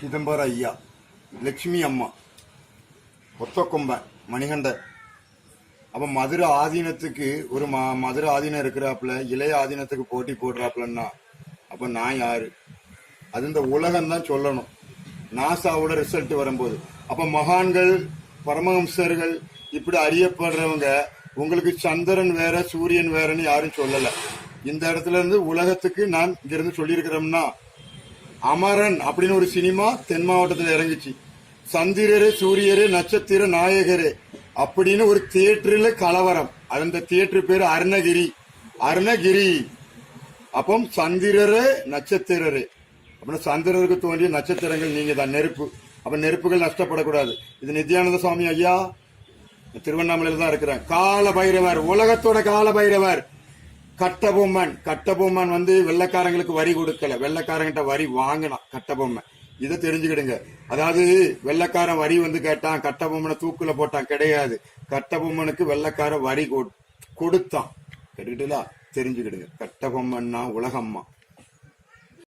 சிதம்பர ஐயா லட்சுமி அம்மா ஒத்தக்கொம்பன் மணிகண்டன். அப்போ மதுரை ஆதீனத்துக்கு ஒரு ம மதுரை ஆதீனம் இருக்கிறாப்புல இளைய ஆதீனத்துக்கு போட்டி போடுறாப்புலன்னா அப்ப நான் யாரு? அது இந்த உலகம் தான் சொல்லணும். நாசாவோட ரிசல்ட் வரும்போது. அப்ப மகான்கள் பரமஹம்சர்கள் இப்படி அறியப்படுறவங்க உங்களுக்கு சந்திரன் வேற சூரியன் வேறன்னு யாரும் சொல்லல. இந்த இடத்துல இருந்து உலகத்துக்கு நான் இங்கிருந்து சொல்லியிருக்கிறோம்னா அமரன் அப்படின்னு ஒரு சினிமா தென் மாவட்டத்தில் இறங்குச்சு. சந்திரரே சூரியரே நட்சத்திர நாயகரே அப்படின்னு ஒரு தியேட்டர்ல கலவரம். அந்த தியேட்டர் பேர் அருணகிரி. அருணகிரி. அப்போ சந்திரரே நட்சத்திரரே. அப்படின்னா சந்திரருக்கு தோன்றிய நட்சத்திரங்கள் நீங்க தான் நெருப்பு. அப்ப நெருப்புகள் நஷ்டப்படக்கூடாது. இது நித்யானந்த சுவாமி ஐயா. திருவண்ணாமலையில் தான் இருக்கிறேன் கால பைரவர் உலகத்தோட கால பைரவர் கட்டபொம்மன். கட்டபொம்மன் வந்து வெள்ளைக்காரங்களுக்கு வரி கொடுக்கல. வெள்ளக்காரங்கிட்ட வரி வாங்கினான் கட்டபொம்மன். இதை தெரிஞ்சுக்கிடுங்க. அதாவது வெள்ளைக்காரன் வரி வந்து கேட்டான் கட்டபொம்மனை தூக்குல போட்டான். கிடையாது. கட்டபொம்மனுக்கு வெள்ளைக்காரன் வரி கொடு- கொடுத்தான். கேட்டுக்கிட்டீங்களா? தெரிஞ்சுக்கிடுங்க. கட்டபொம்மன்னா உலகம்மா.